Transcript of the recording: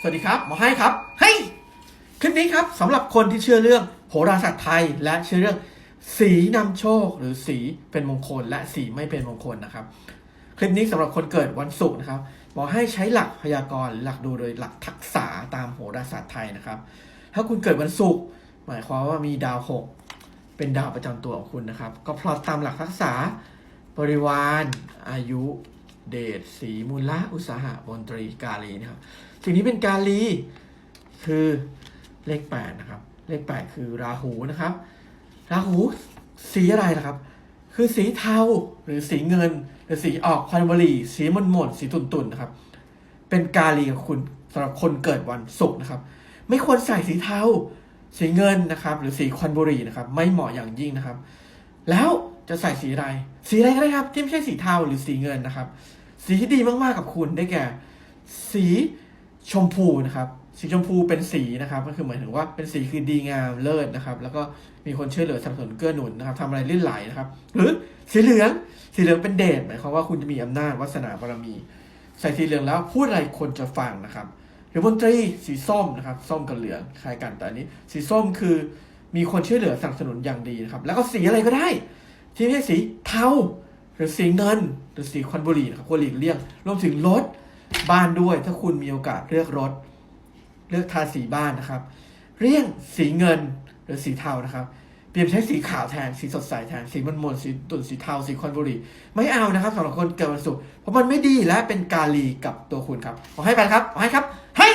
สวัสดีครับหมอให้ครับเฮ้ยคลิปนี้ครับสำหรับคนที่เชื่อเรื่องโหราศาสตร์ไทย และเชื่อเรื่อง สีนำโชค หรือสีเป็นมงคล และสีไม่เป็นมงคลนะครับ คลิปนี้สำหรับคนเกิดวันศุกร์นะครับหมอให้ใช้หลักพยากรณ์หรือหลักดูโดยหลักทักษะตามโหราศาสตร์ไทยนะครับ ถ้าคุณเกิดวันศุกร์หมายความว่ามีดาวหกเป็นดาวประจำตัวของคุณนะครับ ก็พลอตตามหลักทักษะบริวารอายุ เดชสีมูละอุตสาหะบนตรีกาลีนะครับ สิ่งนี้เป็นกาลีคือเลขแปดนะครับ เลขแปดคือราหูนะครับ ราหูสีอะไรล่ะครับ คือสีเทาหรือสีเงิน หรือสีออกควันบุหรี่สีมนหมนๆสีตุ่นตุนนะครับ เป็นกาลีกับคุณสำหรับคนเกิดวันศุกร์นะครับ ไม่ควรใส่สีเทาสีเงินนะครับ หรือสีควันบุหรี่นะครับ ไม่เหมาะอย่างยิ่งนะครับ แล้ว จะใส่สีอะไร สีอะไรก็ได้ครับ ที่ไม่ใช่สีเทาหรือสีเงินนะครับ สีที่ดีมากๆกับคุณได้แก่ สีชมพูนะครับ สีชมพูเป็นสีนะครับ ก็คือหมายถึงว่าเป็นสีคือดีงามเลิศนะครับ แล้วก็มีคนช่วยเหลือสนับสนุนเกื้อหนุนนะครับทำอะไรลื่นไหลนะครับ หรือสีเหลือง สีเหลืองเป็นเดชหมายความว่าคุณจะมีอำนาจวาสนาบารมี ใส่สีเหลืองแล้วพูดอะไรคนจะฟังนะครับ หรือมนตรีสีส้มนะครับ ส้มกับเหลืองคล้ายกันแต่อันนี้ สีส้มคือมีคนช่วยเหลือสนับสนุนอย่างดีนะครับ แล้วก็สีอะไรก็ได้ ที่ไม่ใช่สีเทาหรือสีเงิน หรือสีควันบุหรี่นะครับควรหลีกเลี่ยงรวมถึงรถบ้านด้วย ถ้าคุณมีโอกาสเลือกรถ เลือกทาสีบ้านนะครับเลี่ยงสีเงินหรือสีเทานะครับเปลี่ยนใช้สีขาวแทนสีสดใสแทนสีมันมนสีตุ่นสีเทาสีควันบุหรี่ไม่เอานะครับสำหรับคนเกิดวันศุกร์เพราะมันไม่ดีและเป็นกาลีกับตัวคุณครับขอให้ไปครับขอให้ครับให้